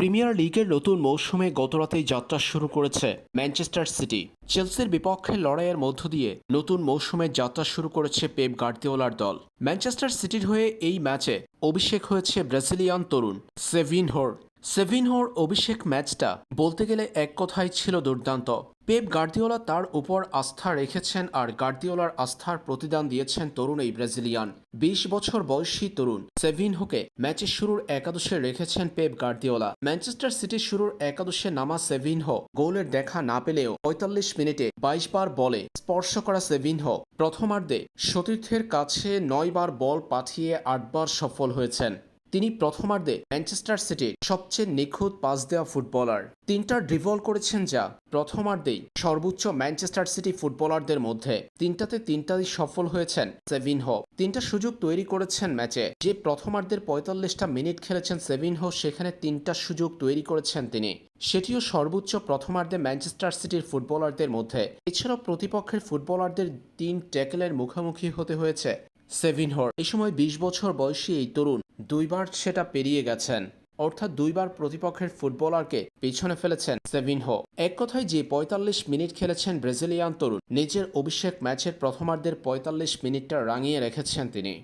Premier লিগের নতুন মৌসুমে গতরাতেই যাত্রা শুরু করেছে ম্যানচেস্টার সিটি। চেলসির বিপক্ষে লড়াইয়ের মধ্য দিয়ে নতুন মৌসুমে যাত্রা শুরু করেছে পেপ গার্দিওলার দল। ম্যানচেস্টার সিটির হয়ে এই ম্যাচে অভিষেক হয়েছে ব্রাজিলিয়ান তরুণ সেভিনহোর। সেভিনহোর অভিষেক ম্যাচটা বলতে গেলে এক কথাই ছিল দুর্দান্ত। পেপ গার্দিওলা তার উপর আস্থা রেখেছেন আর গার্দিওলার আস্থার প্রতিদান দিয়েছেন তরুণ এই ব্রাজিলিয়ান। বিশ বছর বয়সী তরুণ সেভিনহোকে ম্যাচের শুরুর একাদশে রেখেছেন পেপ গার্দিওলা। ম্যানচেস্টার সিটির শুরুর একাদশে নামা সেভিনহো গোলের দেখা না পেলেও পঁয়তাল্লিশ মিনিটে বাইশ বার বলে স্পর্শ করা সেভিনহো প্রথমার্ধে সতীর্থের কাছে নয়বার বল পাঠিয়ে আটবার সফল হয়েছেন। তিনি প্রথমার্ধে ম্যানচেস্টার সিটির সবচেয়ে নিখুঁত পাস দেওয়া ফুটবলার। তিনটা ড্রিভল করেছেন যা প্রথমার্ধেই সর্বোচ্চ ম্যানচেস্টার সিটি ফুটবলারদের মধ্যে। তিনটাতে তিনটাই সফল হয়েছেন সেভিন হো তিনটা সুযোগ তৈরি করেছেন ম্যাচে। যে প্রথমার্ধের পঁয়তাল্লিশটা মিনিট খেলেছেন সেভিন হো সেখানে তিনটা সুযোগ তৈরি করেছেন তিনি। সেটিও সর্বোচ্চ প্রথমার্ধে ম্যানচেস্টার সিটির ফুটবলারদের মধ্যে। এছাড়াও প্রতিপক্ষের ফুটবলারদের তিন ট্যাকেলের মুখোমুখি হতে হয়েছে। সেভিনহোর এই সময় বিশ বছর বয়সী এই তরুণ দুইবার সেটা পেরিয়ে গেছেন। অর্থাৎ দুইবার প্রতিপক্ষের ফুটবলারকে পিছনে ফেলেছেন সেভিনহো এক কথায় যে পঁয়তাল্লিশ মিনিট খেলেছেন ব্রাজিলিয়ান তরুণ, নিজের অভিষেক ম্যাচের প্রথমার্ধের পঁয়তাল্লিশ মিনিটটা রাঙিয়ে রেখেছেন তিনি।